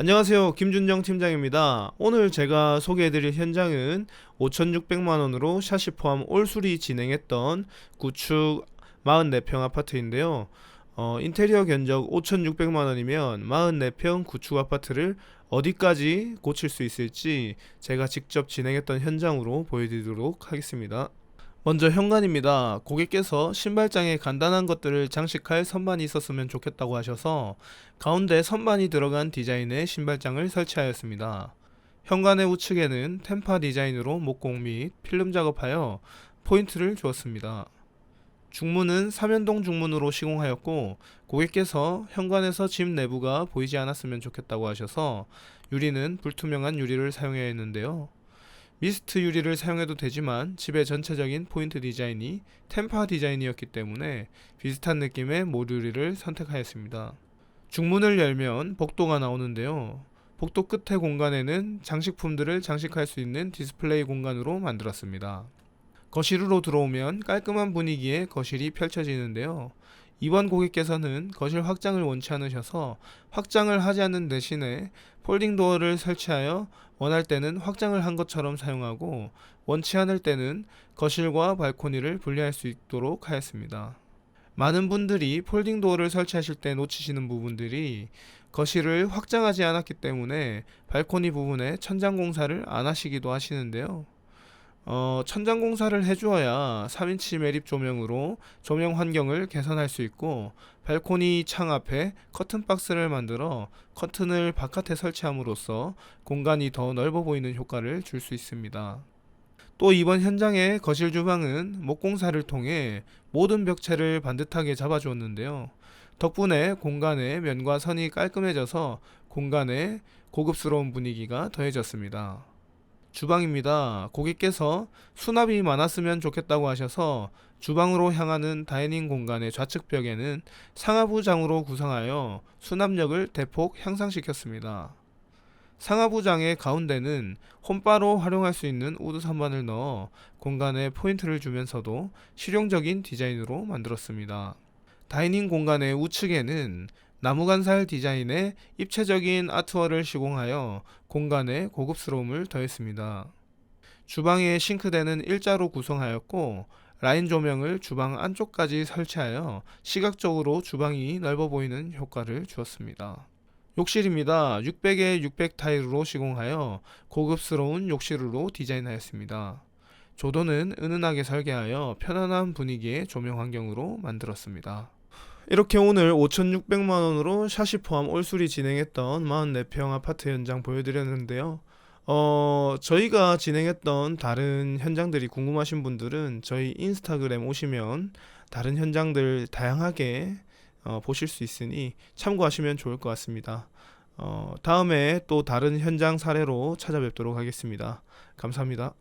안녕하세요. 김준정 팀장입니다. 오늘 제가 소개해드릴 현장은 5,600만원으로 샷시 포함 올수리 진행했던 구축 44평 아파트인데요. 어, 인테리어 견적 5,600만원이면 44평 구축 아파트를 어디까지 고칠 수 있을지 제가 직접 진행했던 현장으로 보여드리도록 하겠습니다. 먼저 현관입니다. 고객께서 신발장에 간단한 것들을 장식할 선반이 있었으면 좋겠다고 하셔서 가운데 선반이 들어간 디자인의 신발장을 설치하였습니다. 현관의 우측에는 템파 디자인으로 목공 및 필름 작업하여 포인트를 주었습니다. 중문은 삼연동 중문으로 시공하였고 고객께서 현관에서 집 내부가 보이지 않았으면 좋겠다고 하셔서 유리는 불투명한 유리를 사용해야 했는데요. 미스트 유리를 사용해도 되지만 집의 전체적인 포인트 디자인이 템파 디자인이었기 때문에 비슷한 느낌의 모듈리를 선택하였습니다. 중문을 열면 복도가 나오는데요. 복도 끝의 공간에는 장식품들을 장식할 수 있는 디스플레이 공간으로 만들었습니다. 거실로 들어오면 깔끔한 분위기의 거실이 펼쳐지는데요. 이번 고객께서는 거실 확장을 원치 않으셔서 확장을 하지 않는 대신에 폴딩 도어를 설치하여 원할 때는 확장을 한 것처럼 사용하고 원치 않을 때는 거실과 발코니를 분리할 수 있도록 하였습니다. 많은 분들이 폴딩 도어를 설치하실 때 놓치시는 부분들이 거실을 확장하지 않았기 때문에 발코니 부분에 천장 공사를 안 하시기도 하시는데요. 어, 천장 공사를 해주어야 3인치 매립 조명으로 조명 환경을 개선할 수 있고 발코니 창 앞에 커튼 박스를 만들어 커튼을 바깥에 설치함으로써 공간이 더 넓어 보이는 효과를 줄 수 있습니다. 또 이번 현장의 거실 주방은 목공사를 통해 모든 벽체를 반듯하게 잡아주었는데요. 덕분에 공간의 면과 선이 깔끔해져서 공간에 고급스러운 분위기가 더해졌습니다. 주방입니다. 고객께서 수납이 많았으면 좋겠다고 하셔서 주방으로 향하는 다이닝 공간의 좌측 벽에는 상하부장으로 구성하여 수납력을 대폭 향상시켰습니다. 상하부장의 가운데는 홈바로 활용할 수 있는 우드 선반을 넣어 공간에 포인트를 주면서도 실용적인 디자인으로 만들었습니다. 다이닝 공간의 우측에는 나무간살 디자인의 입체적인 아트월을 시공하여 공간에 고급스러움을 더했습니다. 주방의 싱크대는 일자로 구성하였고 라인 조명을 주방 안쪽까지 설치하여 시각적으로 주방이 넓어 보이는 효과를 주었습니다. 욕실입니다. 600에 600 타일로 시공하여 고급스러운 욕실로 디자인하였습니다. 조도는 은은하게 설계하여 편안한 분위기의 조명 환경으로 만들었습니다. 이렇게 오늘 5,600만 원으로 샷이 포함 올수리 진행했던 44평 아파트 현장 보여드렸는데요. 어, 저희가 진행했던 다른 현장들이 궁금하신 분들은 저희 인스타그램 오시면 다른 현장들 다양하게 어, 보실 수 있으니 참고하시면 좋을 것 같습니다. 어, 다음에 또 다른 현장 사례로 찾아뵙도록 하겠습니다. 감사합니다.